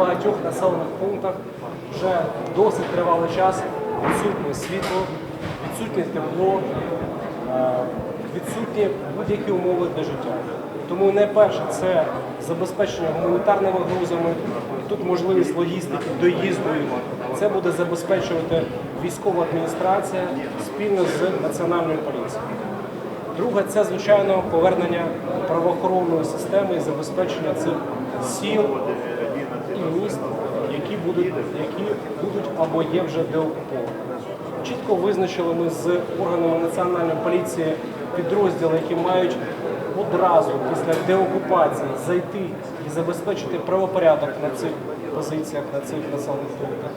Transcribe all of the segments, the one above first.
багатьох населених пунктах вже досить тривалий час відсутнє світло, відсутнє тепло, е, відсутні будь-які умови для життя. Тому найперше це забезпечення гуманітарними грузами. Тут можливість логістики, доїзду. Це буде забезпечувати військова адміністрація спільно з національною поліцією. Друге, це звичайно повернення правоохоронної системи і забезпечення цих сіл міст, які будуть, які будуть або є вже деокуповані. Чітко визначили ми з органами національної поліції підрозділи, які мають одразу після деокупації зайти і забезпечити правопорядок на цих позиціях, на цих населених пунктах.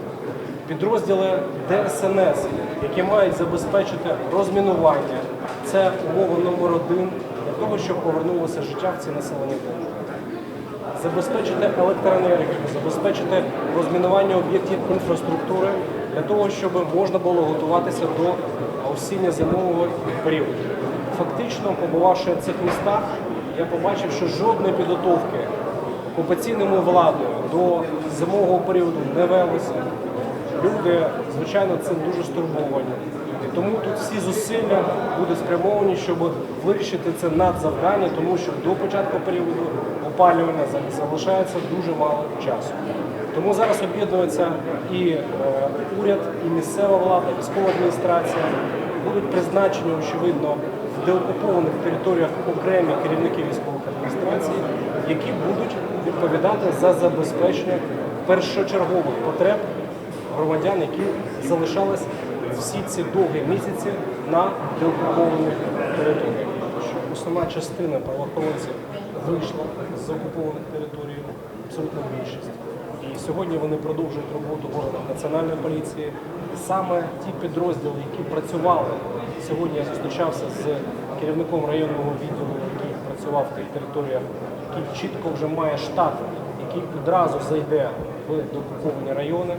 Підрозділи ДСНС, які мають забезпечити розмінування, це умова номер один для того, щоб повернулося життя в ці населені пункти забезпечити електроенергію, забезпечити розмінування об'єктів інфраструктури для того, щоб можна було готуватися до осінньо-зимового періоду. Фактично, побувавши в цих містах, я побачив, що жодної підготовки окупаційною владою до зимового періоду не велося. Люди, звичайно, цим дуже стурбовані. І тому тут всі зусилля будуть спрямовані, щоб вирішити це надзавдання, тому що до початку періоду опалювання залишається дуже мало часу. Тому зараз об'єднується і е, уряд, і місцева влада, і військова адміністрація. Будуть призначені, очевидно, в деокупованих територіях окремі керівники військових адміністрацій, які будуть відповідати за забезпечення першочергових потреб громадян, які залишались всі ці довгі місяці на деокупованих територіях. Основна частина правоохоронців вийшла з окупованих територій, абсолютно більшість. І сьогодні вони продовжують роботу в органах національної поліції. Саме ті підрозділи, які працювали сьогодні, я зустрічався з керівником районного відділу, який працював в тих територіях, який чітко вже має штат, який одразу зайде в деокуповані райони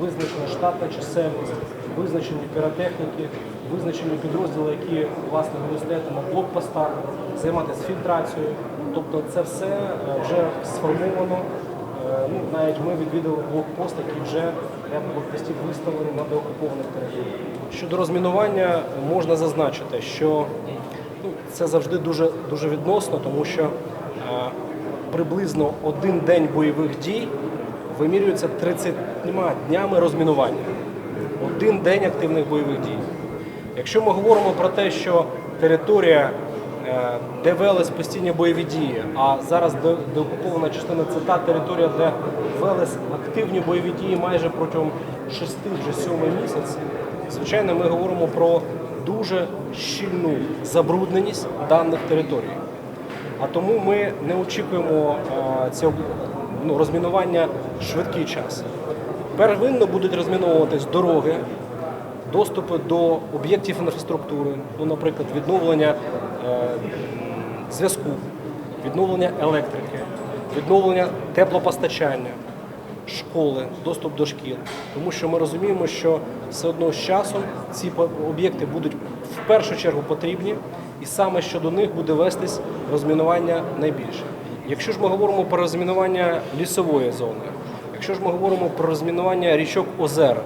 визначена штатна чисельність, визначені піротехніки, визначені підрозділи, які власне стояти на блокпостах, займатися фільтрацією. Тобто це все е, вже сформовано. Е, Ну, навіть ми відвідали блокпост, який вже ряд блокпостів виставлені на деокупованих територіях. Щодо розмінування можна зазначити, що ну, це завжди дуже, дуже відносно, тому що е, приблизно один день бойових дій вимірюється 30 днями розмінування. Один день активних бойових дій. Якщо ми говоримо про те, що територія, е, де велись постійні бойові дії, а зараз деокупована частина це та територія, де велись активні бойові дії майже протягом 6 вже 7 місяців, звичайно, ми говоримо про дуже щільну забрудненість даних територій. А тому ми не очікуємо е, цього ну, розмінування швидкий час. Первинно будуть розміновуватись дороги, доступи до об'єктів інфраструктури, ну, наприклад, відновлення е, зв'язку, відновлення електрики, відновлення теплопостачання, школи, доступ до шкіл. Тому що ми розуміємо, що все одно з часом ці об'єкти будуть в першу чергу потрібні, і саме щодо них буде вестись розмінування найбільше. Якщо ж ми говоримо про розмінування лісової зони, якщо ж ми говоримо про розмінування річок озер,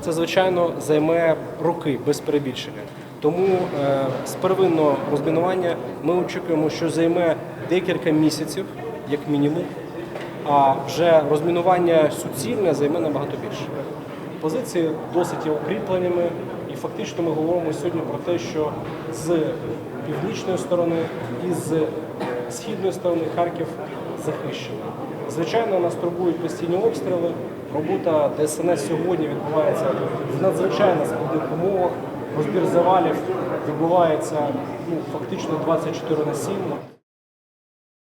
це звичайно займе роки без перебільшення. Тому е, з первинного розмінування ми очікуємо, що займе декілька місяців, як мінімум, а вже розмінування суцільне займе набагато більше. Позиції досить є укріпленими, і фактично ми говоримо сьогодні про те, що з північної сторони і з східної сторони Харків захищений. Звичайно, нас турбують постійні обстріли. Робота ДСНС сьогодні відбувається в надзвичайно складних умовах. Розбір завалів відбувається ну, фактично 24 на 7.